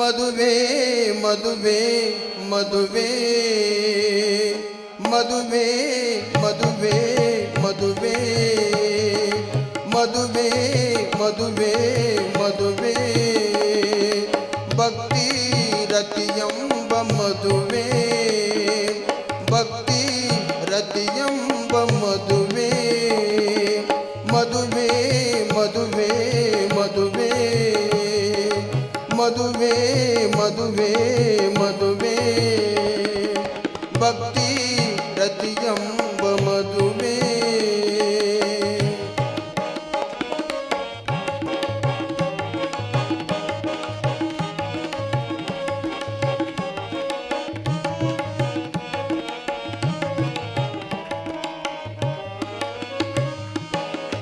मधुबे मधुबे मधुबे मधुबे मधुवे भक्ति मधुवे मधुवे मधुवे मधुवे मधुवे मधुवे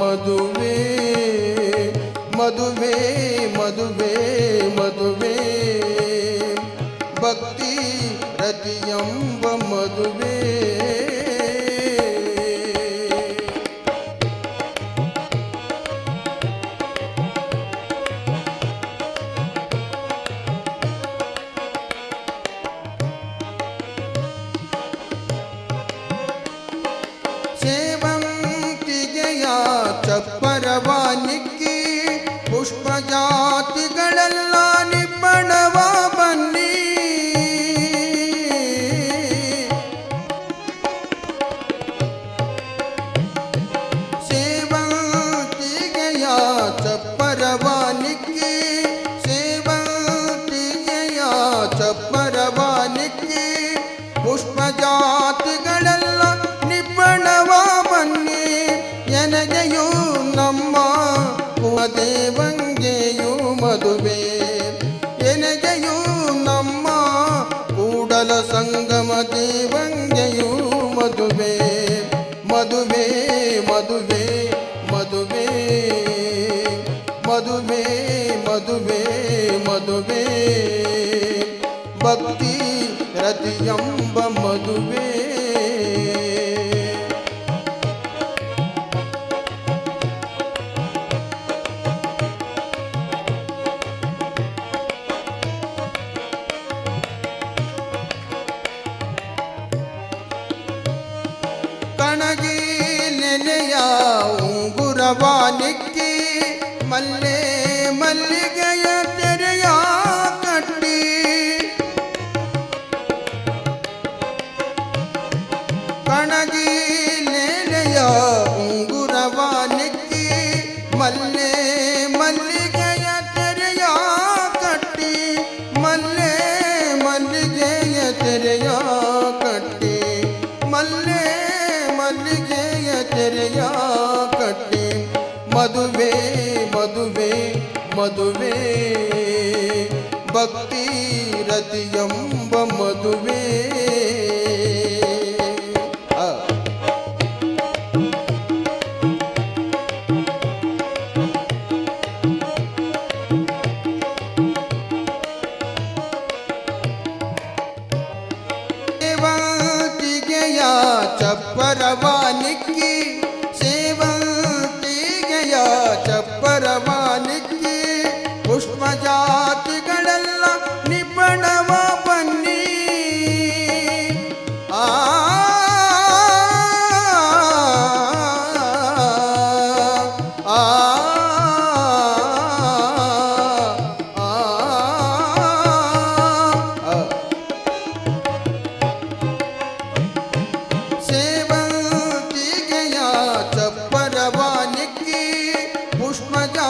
ಮದುವೆ ಮದುವೆ ಪುಷ್ಪ ಜಾತಿಗಳೆಲ್ಲ ನಿಬ್ಬಣವ ಬನ್ನಿ. ಸೇವಂತಿಗೆಯ ಚಪ್ಪರವ ನಿಕ್ಕಿ ಸೇವಂತಿಗೆಯ ಚಪ್ಪರವ ನಿಕ್ಕಿ ಪುಷ್ಪ ರತಿಯಂಬ ಮದುವೆ ಕಣಗಿ ನೆನೆಯ ಉಂಗುರವ मल्ले मल गया कट्टी। मल गया तेरिया कट्टी। मल्ले मल गया तेरिया कट्टी। मधुबे मधुबे मधुबे भक्ति रतियंब मधुबे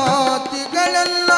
ಮಾತಿಗಳೆಲ್ಲ